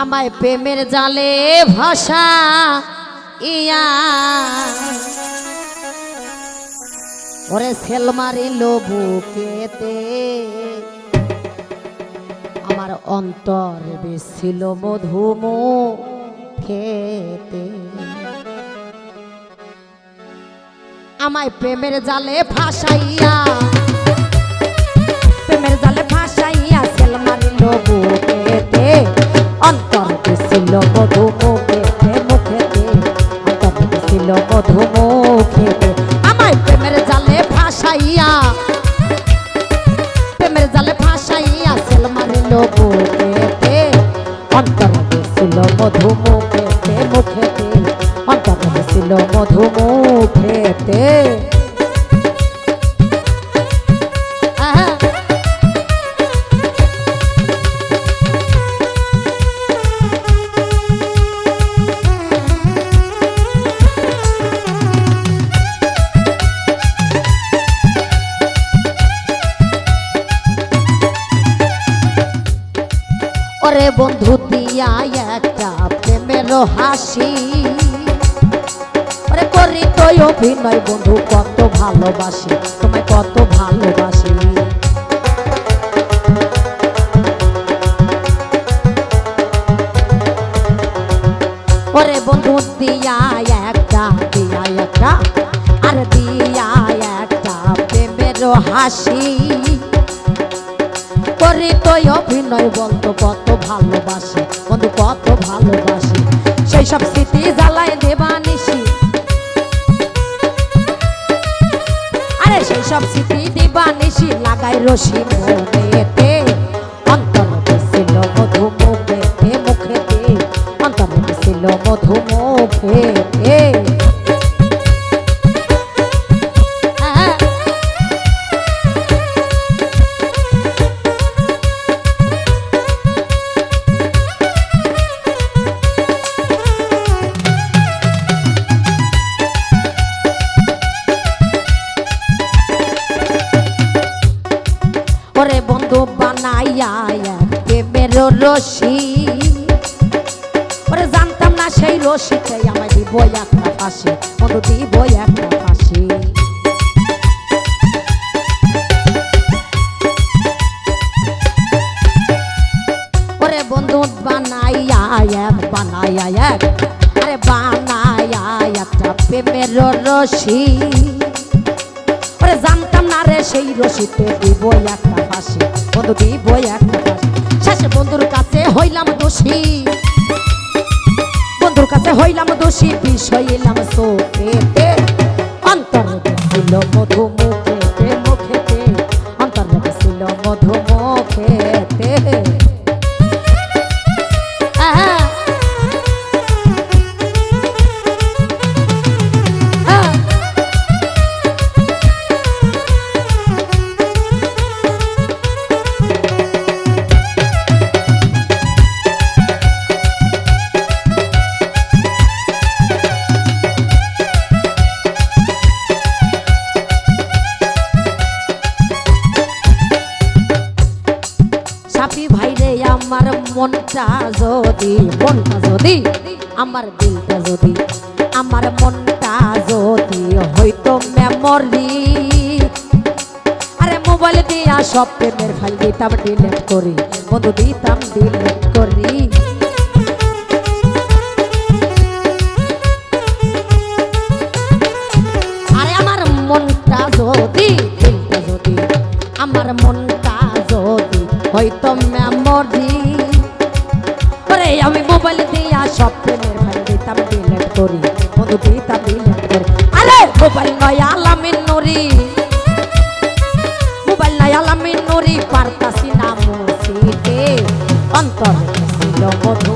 আমায় প্রেমের জালে ভাষা ইয়া। ওরে সেল মারিল বুকেতে, আমার অন্তর বেছিল মধুমো খেতে আমায় প্রেমের জালে ভাসাইয়া বেছিল মধুমুখেতে মুখেতে অন্তর বেছিল মধুমুখেতে আহা। বন্ধু দিয়া একটা প্রেমের হাসি। ওরে করি তো অভিনয় বন্ধু, কত ভালোবাসি, তোমায় কত ভালোবাসি। ওরে বন্ধু দিয়া একটা দিয়া একটা, আর দিয়া একটা প্রেমের হাসি। করি তো অভিনয় বলতো কত ভালোবাসি ভালোবাসি। সেই সব স্মৃতি জ্বালায় দেবানিসি আরে সেই সব স্মৃতি দেবানিসি লাগাই রসি মনেতে। বানাইয়া প্রেমের রশি। ওরে জানতাম না সেই রশিতে আমায় দিব একটা ফাঁসি বন্ধু দিব একটা ফাঁসি। ওরে বন্ধু, বানাইয়া, এক বানাইয়া, এক, আরে বানাইয়া একটা প্রেমের রশি। রশিতে দিব একটা ফাঁসি শেষে বন্ধুর কাছে হইলাম দোষী। বন্ধুর কাছে হইলাম দোষী, বিষয় এলাম চোখেতে। অন্তর ছিল মধু মনটা যদি মনটা যদি, আমার দিলটা যদি, আমার মনটা যদি হয়তো মেমরি আরে মোবাইল দিয়া সব প্রেমের ফাইল দিতাম ডিলেট করি। বন্ধু, দিতাম ডিলেট করি। আরে আমার মনটা যদি, দিলটা যদি, আমার মনটা যদি হয়তো মেমরি আমি মোবাইল দিয়া সব প্রেমের ভাই দিতাম ডিলেট করি। বন্ধু দিতাম ডিলেট করি। আরে, মোবাইল নয় আলামিন নরি। মোবাইল নয় আলামিন নরি পারতাসি না মুসিতে অন্তর ছিল মধু